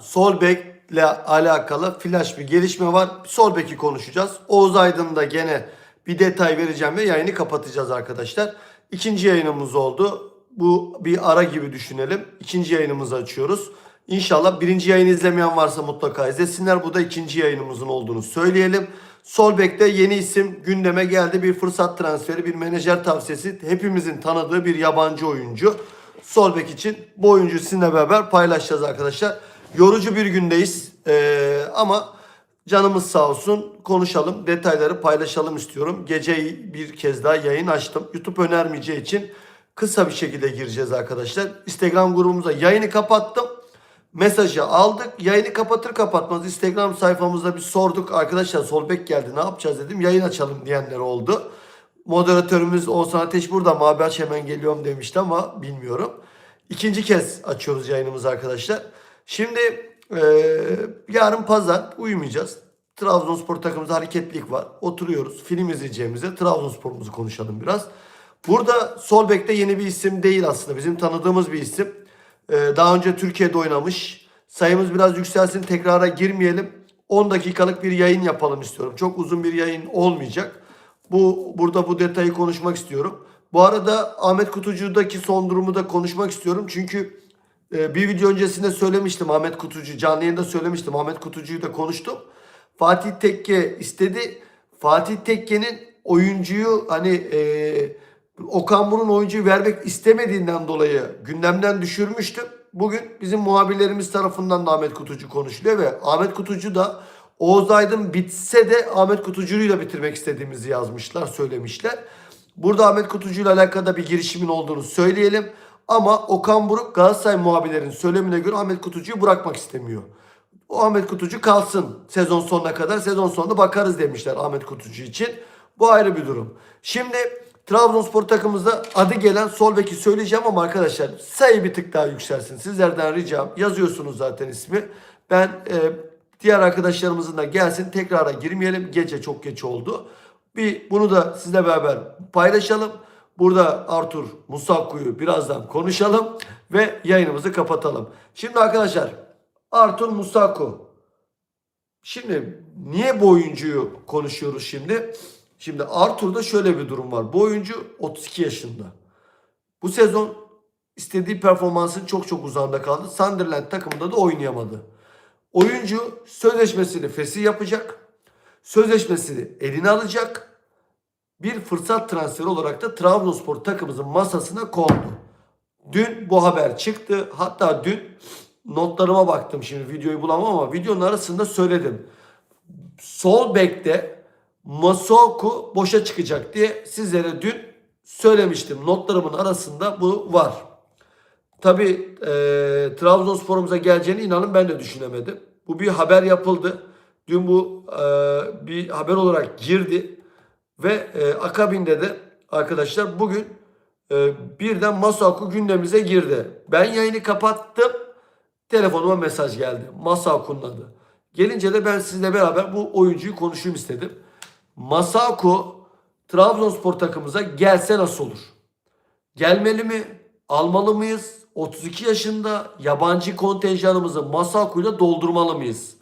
Sol bekle alakalı flash bir gelişme var. Sol beki konuşacağız. Oğuz Aydın'da gene bir detay vereceğim ve yayını kapatacağız arkadaşlar. İkinci yayınımız oldu. Bu bir ara gibi düşünelim. İkinci yayınımızı açıyoruz. İnşallah birinci yayını izlemeyen varsa mutlaka izlesinler. Bu da ikinci yayınımızın olduğunu söyleyelim. Sol bekte yeni isim gündeme geldi. Bir fırsat transferi, bir menajer tavsiyesi. Hepimizin tanıdığı bir yabancı oyuncu. Sol bek için bu oyuncuyu sizinle beraber paylaşacağız arkadaşlar. Yorucu bir gündeyiz Ee, ama canımız sağ olsun konuşalım detayları paylaşalım istiyorum. Gece bir kez daha yayın açtım. YouTube önermeyeceği için kısa bir şekilde gireceğiz arkadaşlar. Instagram grubumuza yayını kapattım. Mesajı aldık. Yayını kapatır kapatmaz Instagram sayfamızda bir sorduk. Arkadaşlar Solbek geldi ne yapacağız dedim. Yayın açalım diyenler oldu. Moderatörümüz Oğuzhan Ateş burada mı aç hemen geliyorum demişti ama bilmiyorum. İkinci kez açıyoruz yayınımızı arkadaşlar. Şimdi eee, yarın pazar uyumayacağız. Trabzonspor takımımızda hareketlilik var. Oturuyoruz. Film izleyeceğimize Trabzonspor'umuzu konuşalım biraz. Burada sol bekte yeni bir isim değil aslında. Bizim tanıdığımız bir isim. Ee, daha önce Türkiye'de oynamış. Sayımız biraz yükselsin tekrara girmeyelim. 10 dakikalık bir yayın yapalım istiyorum. Çok uzun bir yayın olmayacak. Bu burada bu detayı konuşmak istiyorum. Bu arada Ahmet Kutucu'daki son durumu da konuşmak istiyorum. Çünkü e, bir video öncesinde söylemiştim Ahmet Kutucu canlı yayında söylemiştim. Ahmet Kutucu'yu da konuştum. Fatih Tekke istedi. Fatih Tekke'nin oyuncuyu hani e, Okan Burun oyuncuyu vermek istemediğinden dolayı gündemden düşürmüştüm. Bugün bizim muhabirlerimiz tarafından da Ahmet Kutucu konuşuluyor ve Ahmet Kutucu da Oğuz Aydın bitse de Ahmet Kutucu'yla bitirmek istediğimizi yazmışlar, söylemişler. Burada Ahmet Kutucu ile alakalı da bir girişimin olduğunu söyleyelim. Ama Okan Buruk Galatasaray muhabirlerin söylemine göre Ahmet Kutucu'yu bırakmak istemiyor. O Ahmet Kutucu kalsın sezon sonuna kadar. Sezon sonunda bakarız demişler Ahmet Kutucu için. Bu ayrı bir durum. Şimdi Trabzonspor takımımızda adı gelen sol beki söyleyeceğim ama arkadaşlar sayı bir tık daha yükselsin. Sizlerden ricam yazıyorsunuz zaten ismi. Ben e, diğer arkadaşlarımızın da gelsin tekrara girmeyelim. Gece çok geç oldu. Bir bunu da sizle beraber paylaşalım. Burada Artur Musakku'yu birazdan konuşalım ve yayınımızı kapatalım. Şimdi arkadaşlar Artur Musaku. Şimdi niye bu oyuncuyu konuşuyoruz şimdi? Şimdi Arthur'da şöyle bir durum var. Bu oyuncu 32 yaşında. Bu sezon istediği performansın çok çok uzağında kaldı. Sunderland takımında da oynayamadı. Oyuncu sözleşmesini fesih yapacak. Sözleşmesini eline alacak. Bir fırsat transferi olarak da Trabzonspor takımımızın masasına kondu. Dün bu haber çıktı. Hatta dün notlarıma baktım şimdi videoyu bulamam ama videonun arasında söyledim. Sol bekte Masoku boşa çıkacak diye sizlere dün söylemiştim. Notlarımın arasında bu var. Tabi e, Trabzonspor'umuza geleceğini inanın ben de düşünemedim. Bu bir haber yapıldı. Dün bu e, bir haber olarak girdi. Ve e, akabinde de arkadaşlar bugün e, birden Masaku gündemimize girdi. Ben yayını kapattım. Telefonuma mesaj geldi. Masaku'nun adı. Gelince de ben sizle beraber bu oyuncuyu konuşayım istedim. Masako Trabzonspor takımımıza gelse nasıl olur? Gelmeli mi? Almalı mıyız? 32 yaşında yabancı kontenjanımızı Masako'yla doldurmalı mıyız?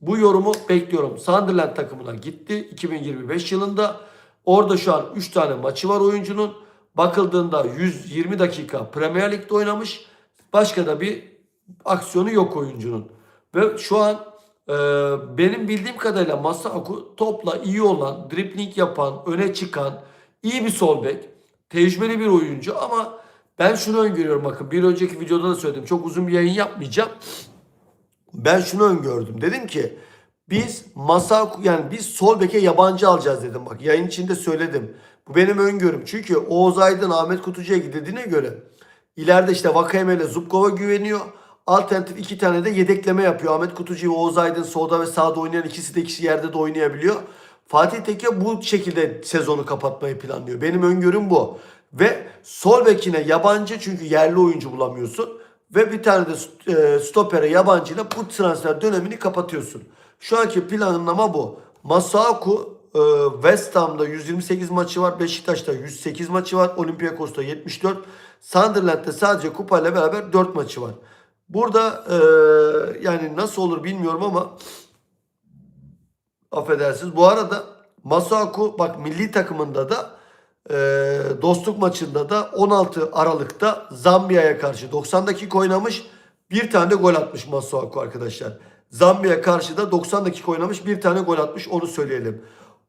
Bu yorumu bekliyorum. Sunderland takımına gitti 2025 yılında. Orada şu an 3 tane maçı var oyuncunun. Bakıldığında 120 dakika Premier Lig'de oynamış. Başka da bir aksiyonu yok oyuncunun. Ve şu an ee, benim bildiğim kadarıyla Masaku topla iyi olan, dribling yapan, öne çıkan, iyi bir sol bek. Tecrübeli bir oyuncu ama ben şunu öngörüyorum bakın. Bir önceki videoda da söyledim. Çok uzun bir yayın yapmayacağım. Ben şunu öngördüm. Dedim ki biz Masaku yani biz sol beke yabancı alacağız dedim. Bak yayın içinde söyledim. Bu benim öngörüm. Çünkü Oğuz Aydın, Ahmet Kutucu'ya gidildiğine göre ileride işte Vakayeme ile Zubkova güveniyor. Alternatif iki tane de yedekleme yapıyor. Ahmet Kutucu ve Oğuz Aydın solda ve sağda oynayan ikisi de ikisi yerde de oynayabiliyor. Fatih Tekke bu şekilde sezonu kapatmayı planlıyor. Benim öngörüm bu. Ve sol bekine yabancı çünkü yerli oyuncu bulamıyorsun. Ve bir tane de e, stopere yabancıyla bu transfer dönemini kapatıyorsun. Şu anki planlama bu. Masaku e, West Ham'da 128 maçı var. Beşiktaş'ta 108 maçı var. Olympiakos'ta 74. Sunderland'de sadece kupayla beraber 4 maçı var. Burada e, yani nasıl olur bilmiyorum ama affedersiniz. Bu arada Masuaku bak milli takımında da e, dostluk maçında da 16 Aralık'ta Zambiya'ya karşı 90 dakika oynamış. Bir tane de gol atmış Masuaku arkadaşlar. Zambiya karşı da 90 dakika oynamış. Bir tane gol atmış onu söyleyelim.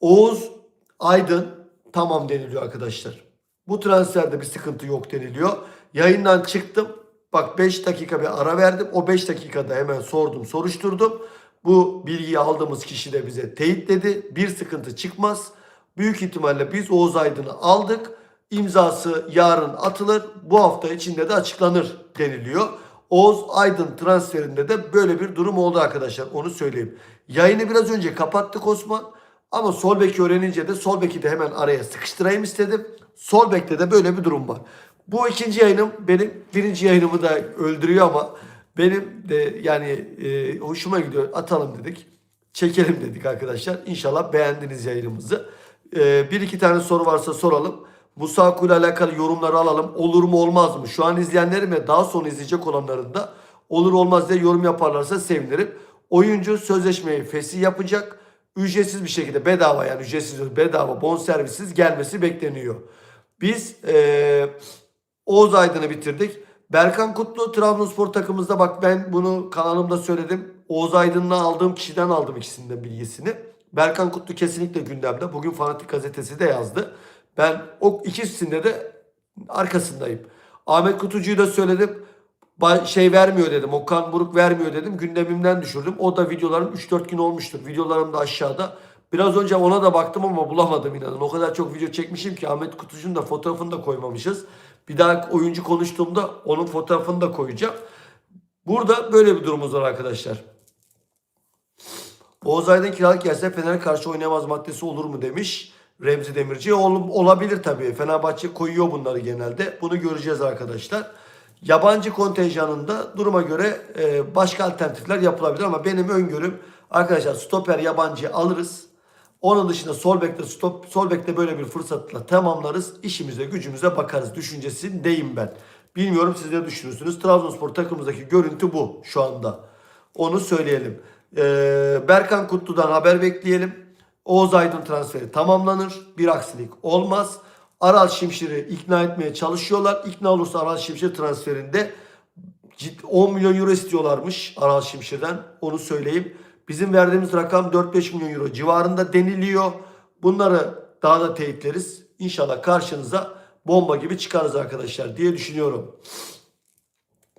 Oğuz Aydın tamam deniliyor arkadaşlar. Bu transferde bir sıkıntı yok deniliyor. Yayından çıktım. Bak 5 dakika bir ara verdim. O 5 dakikada hemen sordum, soruşturdum. Bu bilgiyi aldığımız kişi de bize teyitledi. Bir sıkıntı çıkmaz. Büyük ihtimalle biz Oğuz Aydın'ı aldık. İmzası yarın atılır. Bu hafta içinde de açıklanır deniliyor. Oğuz Aydın transferinde de böyle bir durum oldu arkadaşlar. Onu söyleyeyim. Yayını biraz önce kapattık Osman. Ama sol öğrenince de sol de hemen araya sıkıştırayım istedim. Sol bekte de böyle bir durum var. Bu ikinci yayınım benim birinci yayınımı da öldürüyor ama benim de yani e, hoşuma gidiyor. Atalım dedik. Çekelim dedik arkadaşlar. İnşallah beğendiniz yayınımızı. E, bir iki tane soru varsa soralım. Musaku ile alakalı yorumları alalım. Olur mu olmaz mı? Şu an izleyenlerim ve daha sonra izleyecek olanların da olur olmaz diye yorum yaparlarsa sevinirim. Oyuncu sözleşmeyi fesih yapacak. Ücretsiz bir şekilde bedava yani ücretsiz bedava bonservisiz gelmesi bekleniyor. Biz eee Oğuz Aydın'ı bitirdik. Berkan Kutlu Trabzonspor takımımızda bak ben bunu kanalımda söyledim. Oğuz Aydın'la aldığım kişiden aldım ikisinin bilgisini. Berkan Kutlu kesinlikle gündemde. Bugün Fanatik gazetesi de yazdı. Ben o ikisinde de arkasındayım. Ahmet Kutucu'yu da söyledim. Şey vermiyor dedim. Okan Buruk vermiyor dedim. Gündemimden düşürdüm. O da videolarım 3-4 gün olmuştur. Videolarım da aşağıda. Biraz önce ona da baktım ama bulamadım inanın. O kadar çok video çekmişim ki Ahmet Kutucu'nun da fotoğrafını da koymamışız. Bir daha oyuncu konuştuğumda onun fotoğrafını da koyacağım. Burada böyle bir durumumuz var arkadaşlar. Oğuz Aydın kiralık gelse Fener'e karşı oynayamaz maddesi olur mu demiş Remzi Demirci. Ol, olabilir tabii. Fenerbahçe koyuyor bunları genelde. Bunu göreceğiz arkadaşlar. Yabancı kontenjanında duruma göre e, başka alternatifler yapılabilir ama benim öngörüm arkadaşlar stoper yabancı alırız. Onun dışında sol bekte stop sol bekte böyle bir fırsatla tamamlarız. İşimize gücümüze bakarız düşüncesindeyim ben. Bilmiyorum siz ne düşünürsünüz. Trabzonspor takımımızdaki görüntü bu şu anda. Onu söyleyelim. Ee, Berkan Kutlu'dan haber bekleyelim. Oğuz Aydın transferi tamamlanır. Bir aksilik olmaz. Aral Şimşir'i ikna etmeye çalışıyorlar. İkna olursa Aral Şimşir transferinde cid- 10 milyon euro istiyorlarmış Aral Şimşir'den. Onu söyleyeyim. Bizim verdiğimiz rakam 4-5 milyon euro civarında deniliyor. Bunları daha da teyitleriz. İnşallah karşınıza bomba gibi çıkarız arkadaşlar diye düşünüyorum.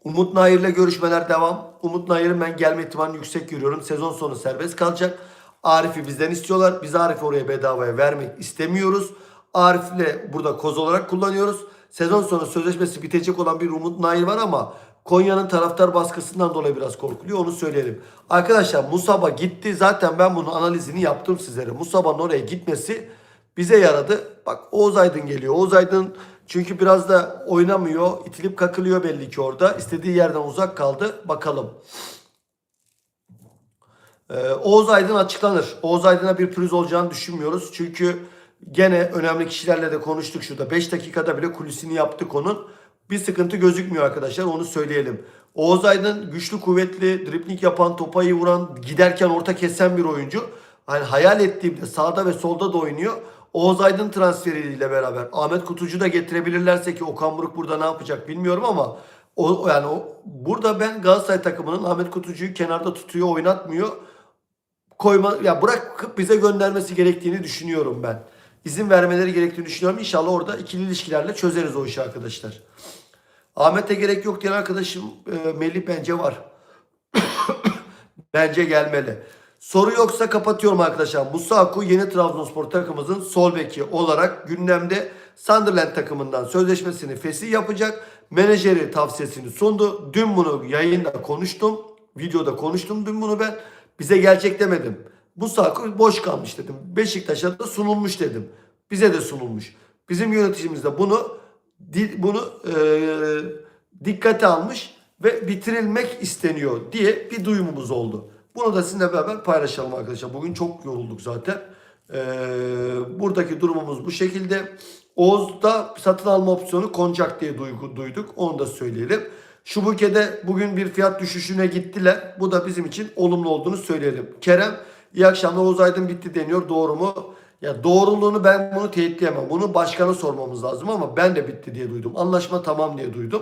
Umut Nayir'le görüşmeler devam. Umut Nayir'in ben gelme ihtimalini yüksek görüyorum. Sezon sonu serbest kalacak. Arif'i bizden istiyorlar. Biz Arif'i oraya bedavaya vermek istemiyoruz. Arif'le burada koz olarak kullanıyoruz. Sezon sonu sözleşmesi bitecek olan bir Umut Nayir var ama Konya'nın taraftar baskısından dolayı biraz korkuluyor. Onu söyleyelim. Arkadaşlar Musaba gitti. Zaten ben bunun analizini yaptım sizlere. Musaba'nın oraya gitmesi bize yaradı. Bak Oğuz Aydın geliyor. Oğuz Aydın çünkü biraz da oynamıyor. itilip kakılıyor belli ki orada. İstediği yerden uzak kaldı. Bakalım. Ee, Oğuz Aydın açıklanır. Oğuz Aydın'a bir pürüz olacağını düşünmüyoruz. Çünkü gene önemli kişilerle de konuştuk şurada. 5 dakikada bile kulisini yaptık onun. Bir sıkıntı gözükmüyor arkadaşlar onu söyleyelim. Oğuz Aydın güçlü kuvvetli, dripling yapan, topa iyi vuran, giderken orta kesen bir oyuncu. Hani hayal ettiğimde sağda ve solda da oynuyor. Oğuz Aydın transferiyle beraber Ahmet Kutucu da getirebilirlerse ki Okan Buruk burada ne yapacak bilmiyorum ama o yani o, burada ben Galatasaray takımının Ahmet Kutucu'yu kenarda tutuyor, oynatmıyor koyma ya bırakıp bize göndermesi gerektiğini düşünüyorum ben. İzin vermeleri gerektiğini düşünüyorum. İnşallah orada ikili ilişkilerle çözeriz o işi arkadaşlar. Ahmet'e gerek yok diyen arkadaşım e, Melih bence var. bence gelmeli. Soru yoksa kapatıyorum arkadaşlar. Musa Aku yeni Trabzonspor takımımızın sol beki olarak gündemde Sunderland takımından sözleşmesini fesih yapacak. Menajeri tavsiyesini sundu. Dün bunu yayında konuştum. Videoda konuştum dün bunu ben. Bize gelecek demedim. Musa Aku boş kalmış dedim. Beşiktaş'a da sunulmuş dedim. Bize de sunulmuş. Bizim yöneticimiz de bunu bunu e, dikkate almış ve bitirilmek isteniyor diye bir duyumumuz oldu. Bunu da sizinle beraber paylaşalım arkadaşlar. Bugün çok yorulduk zaten. Ee, buradaki durumumuz bu şekilde. Oğuz'da satın alma opsiyonu konacak diye duyduk. Onu da söyleyelim. Şubuke'de bugün bir fiyat düşüşüne gittiler. Bu da bizim için olumlu olduğunu söyleyelim. Kerem iyi akşamlar Oğuz Aydın bitti deniyor. Doğru mu? Ya doğruluğunu ben bunu teyitleyemem. Bunu başkana sormamız lazım ama ben de bitti diye duydum. Anlaşma tamam diye duydum.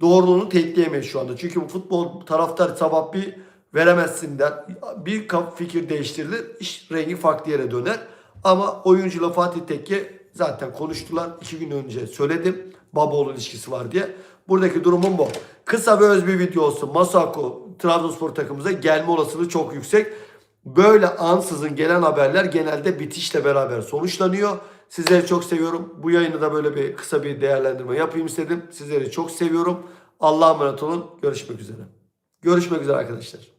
Doğruluğunu teyitleyemeyiz şu anda. Çünkü bu futbol taraftar sabah bir veremezsin der. Bir fikir değiştirilir. iş rengi farklı yere döner. Ama oyuncuyla Fatih Tekke zaten konuştular. iki gün önce söyledim. Baba ilişkisi var diye. Buradaki durumum bu. Kısa ve öz bir video olsun. Masako Trabzonspor takımımıza gelme olasılığı çok yüksek. Böyle ansızın gelen haberler genelde bitişle beraber sonuçlanıyor. Sizleri çok seviyorum. Bu yayını da böyle bir kısa bir değerlendirme yapayım istedim. Sizleri çok seviyorum. Allah'a emanet olun. Görüşmek üzere. Görüşmek üzere arkadaşlar.